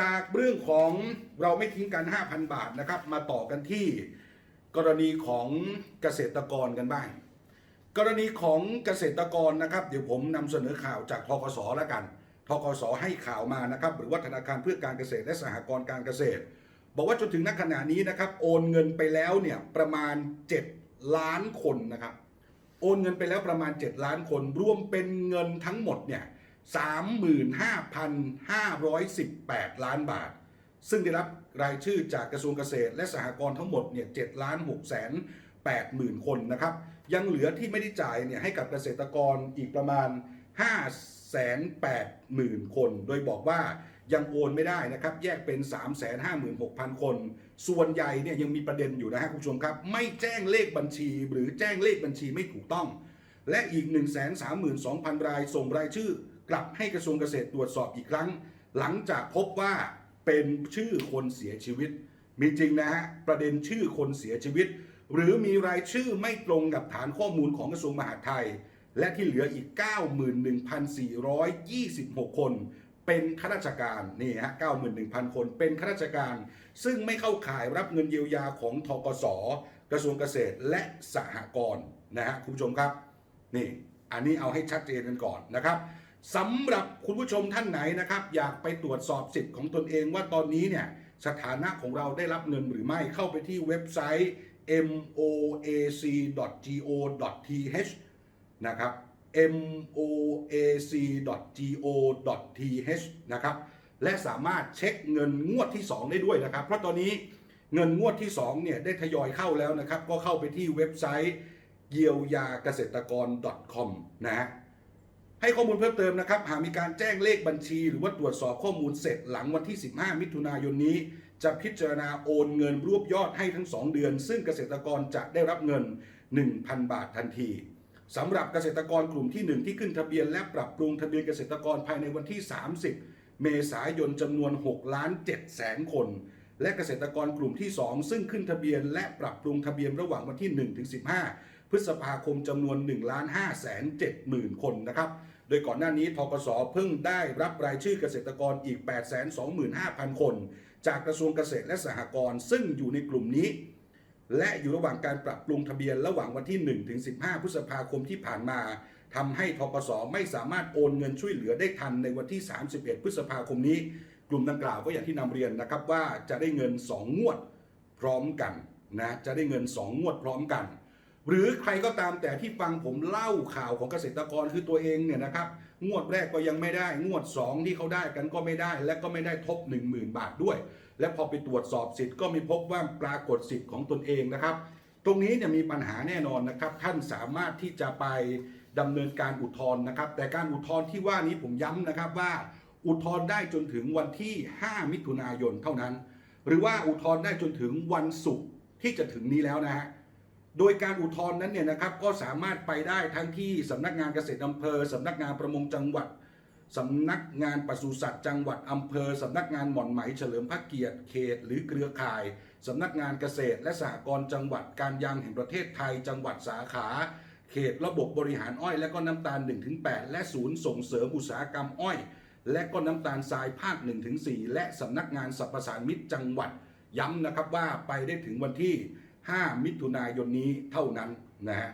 จากเรื่องของเราไม่ทิ้งกัน 5,000 บาทนะครับ มาต่อกันที่กรณีของเกษตรกรกันบ้าง กรณีของเกษตรกรนะครับ เดี๋ยวผมนำเสนอข่าวจากทกสแล้วกันทกสให้ข่าวมานะครับ หรือว่าธนาคารเพื่อการเกษตรและสหกรณ์การเกษตร บอกว่าจนถึงณขณะนี้นะครับ โอนเงินไปแล้วเนี่ยประมาณ 7 ล้านคนนะครับ โอนเงินไปแล้วประมาณ 7 ล้านคน รวมเป็นเงินทั้งหมดเนี่ย 35,518 ล้านบาท ซึ่งได้รับรายชื่อจากกระทรวงเกษตร และสหกรณ์ทั้งหมดเนี่ย7ล้าน6แสน8หมื่นคนนะครับ ยังเหลือที่ไม่ได้จ่ายเนี่ยให้กับเกษตรกรอีกประมาณ5แสน8หมื่นคน โดยบอกว่ายังโอนไม่ได้นะครับ แยกเป็น 3 5 6 0 0 0 คน ส่วนใหญ่เนี่ยยังมีประเด็นอยู่นะฮะคุณผู้ชมครับ ไม่แจ้งเลขบัญชีหรือแจ้งเลขบัญชีไม่ถูกต้อง และอีก 1 3 2 0 0 0 รายส่งรายชื่อ กลับให้กระทรวงเกษตรตรวจสอบอีกครั้ง หลังจากพบว่าเป็นชื่อคนเสียชีวิต มีจริงนะฮะประเด็นชื่อคนเสียชีวิต หรือมีรายชื่อไม่ตรงกับฐานข้อมูลของกระทรวงมหาดไทย และที่เหลืออีก 91,426 คนเป็นข้าราชการนี่ฮะ91,000 คนเป็นข้าราชการ ซึ่งไม่เข้าข่ายรับเงินเยียวยาของทกส กระทรวงเกษตรและสหกรณ์นะฮะคุณผู้ชมครับ นี่ อันนี้เอาให้ชัดเจนกันก่อนนะครับ สำหรับคุณผู้ชมท่านไหนนะครับ อยากไปตรวจสอบสิทธิ์ของตนเองว่าตอนนี้เนี่ยสถานะของเราได้รับเงินหรือไม่เข้าไปที่เว็บไซต์ moac.go.th นะครับ moac.go.th นะครับและสามารถเช็คเงินงวดที่ 2 ได้ด้วยนะครับ เพราะตอนนี้เงินงวดที่2เนี่ยได้ทยอยเข้าแล้วนะครับ ก็เข้าไปที่เว็บไซต์เยียวยาเกษตรกร .com นะฮะ ให้ข้อมูลเพิ่มเติมนะครับหากมีการแจ้งเลขบัญชี หรือว่าตรวจสอบข้อมูลเสร็จหลังวันที่ 15 มิถุนายนนี้ จะพิจารณาโอนเงินรวบยอดให้ทั้ง 2 เดือน ซึ่งเกษตรกรจะได้รับเงิน 1,000 บาททันทีสำหรับเกษตรกรกลุ่มที่ 1 ที่ขึ้นทะเบียนและปรับปรุงทะเบียนเกษตรกรภายในวันที่ 30 เมษายนจำนวน6ล้าน7แสนคน และเกษตรกรกลุ่มที่ 2 ซึ่งขึ้นทะเบียนและปรับปรุงทะเบียนระหว่างวันที่1ถึง15 พฤษภาคมจำนวน1ล้าน5แสน7หมื่นคนนะครับ โดยก่อนหน้านี้ทกสเพิ่งได้รับรายชื่อเกษตรกรอีก 825,000 คน จากกระทรวงเกษตรและสหกรณ์ซึ่งอยู่ในกลุ่มนี้ และอยู่ระหว่างการปรับปรุงทะเบียนระหว่างวันที่ 1 ถึง 15 พฤษภาคมที่ผ่านมาทำให้ทกสไม่สามารถโอนเงินช่วยเหลือได้ทันในวันที่ 31 พฤษภาคมนี้ กลุ่มดังกล่าวก็อย่างที่นำเรียนนะครับว่าจะได้เงิน 2 งวดพร้อมกันนะจะได้เงิน 2 งวดพร้อมกัน หรือใครก็ตามแต่ที่ฟังผมเล่าข่าวของเกษตรกรคือตัวเองเนี่ยนะครับงวดแรกก็ยังไม่ได้ งวด 2 ที่เขาได้กันก็ไม่ได้ และก็ไม่ได้ทบ 10,000 บาทด้วย และพอไปตรวจสอบสิทธิ์ก็ไม่พบว่าปรากฏสิทธิ์ของตนเองนะครับ ตรงนี้เนี่ยมีปัญหาแน่นอนนะครับ ท่านสามารถที่จะไปดำเนินการอุทธรณ์นะครับ แต่การอุทธรณ์ที่ว่านี้ผมย้ำนะครับว่า อุทธรณ์ได้จนถึงวันที่ 5 มิถุนายนเท่านั้น หรือว่าอุทธรณ์ได้จนถึงวันศุกร์ที่จะถึงนี้แล้วนะฮะ โดยการอุทธรณ์นั้นเนี่ยนะครับก็สามารถไปได้ทั้งที่สำนักงานเกษตรอำเภอสำนักงานประมงจังหวัดสำนักงานปศุสัตว์จังหวัดอำเภอสำนักงานหม่อนไหมเฉลิมพระเกียรติเขต หรือเครือข่ายสำนักงานเกษตร และสหกรณ์จังหวัดการยางแห่งประเทศไทย จังหวัดสาขา เขตระบบบริหารอ้อย และก็น้ำตาล 1-8 และศูนย์ส่งเสริมอุตสาหกรรมอ้อย และก็น้ำตาลทรายภาค 1-4 และสำนักงานสรรพสานมิตรจังหวัด ย้ำนะครับว่าไปได้ถึงวันที่ 5 มิถุนายนนี้เท่านั้นนะฮะ